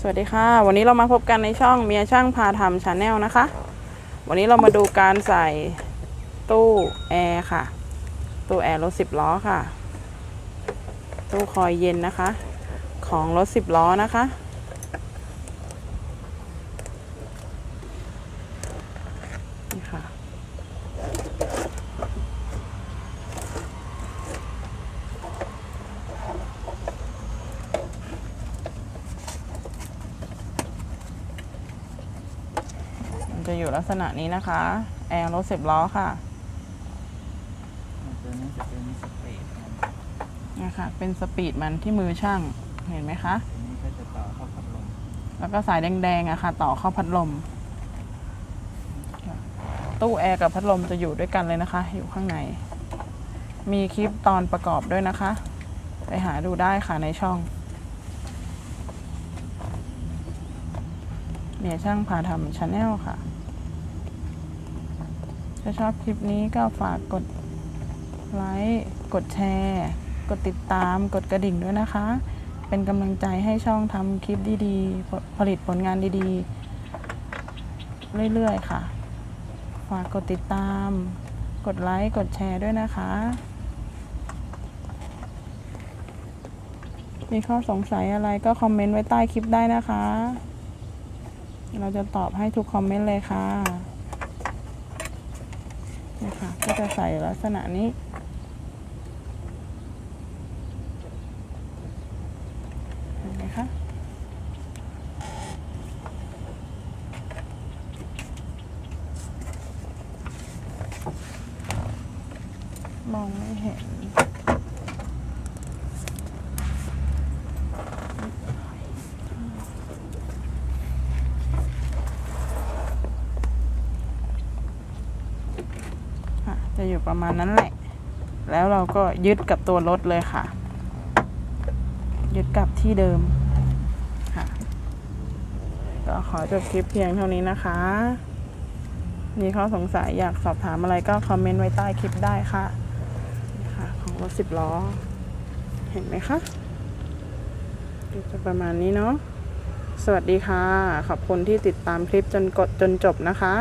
สวัสดีค่ะ วันนี้เรามาพบกันในช่องเมียช่างพาทำชาแนลนะคะ วันนี้เรามาดูการใส่ตู้แอร์ค่ะ ตู้แอร์รถสิบล้อค่ะ ตู้คอยเย็นนะคะ ของรถสิบล้อนะคะ จะอยู่ลักษณะนี้นะคะ แอร์รถสิบล้อค่ะตัวนี้จะเป็นสเปรดมันนะคะเป็นสปีดมันที่มือช่างเห็นไหมคะ ตัวนี้ก็จะต่อเข้าพัดลมแล้วก็สายแดงๆอะค่ะ ต่อเข้าพัดลม ตู้แอร์กับพัดลมจะอยู่ด้วยกันเลยนะคะ อยู่ข้างใน มีคลิปตอนประกอบด้วยนะคะ ไปหาดูได้ค่ะในช่อง เมียช่างพาทำชาแนลค่ะ ถ้าชอบคลิปนี้ก็ฝากกดไลค์กดแชร์ กดติดตามกดกระดิ่งด้วยนะคะ เป็นกำลังใจให้ช่องทำคลิปดีๆ ผลิตผลงานดีๆ เรื่อยๆค่ะ ฝากกดติดตาม กดไลค์กดแชร์ด้วยนะคะ มีข้อสงสัยอะไรก็คอมเมนต์ไว้ใต้คลิปได้นะคะ เราจะตอบให้ทุกคอมเมนต์เลยค่ะนี่ค่ะ ก็จะใส่ลักษณะนี้ เห็นไหมคะมองไม่เห็น ค่ะ จะ อยู่ประมาณนั้นแหละ แล้วเราก็ยึดกับตัวรถเลยค่ะ ยึดกับที่เดิมค่ะ ก็ขอจบคลิปเพียงเท่านี้นะคะ มีข้อสงสัยอยากสอบถามอะไรก็คอมเมนต์ไว้ใต้คลิปได้ค่ะค่ะของรถสิบล้อ เห็นไหมคะจะประมาณนี้เนาะสวัสดีค่ะ ขอบคุณที่ติดตามคลิปจนกดจนจบนะคะ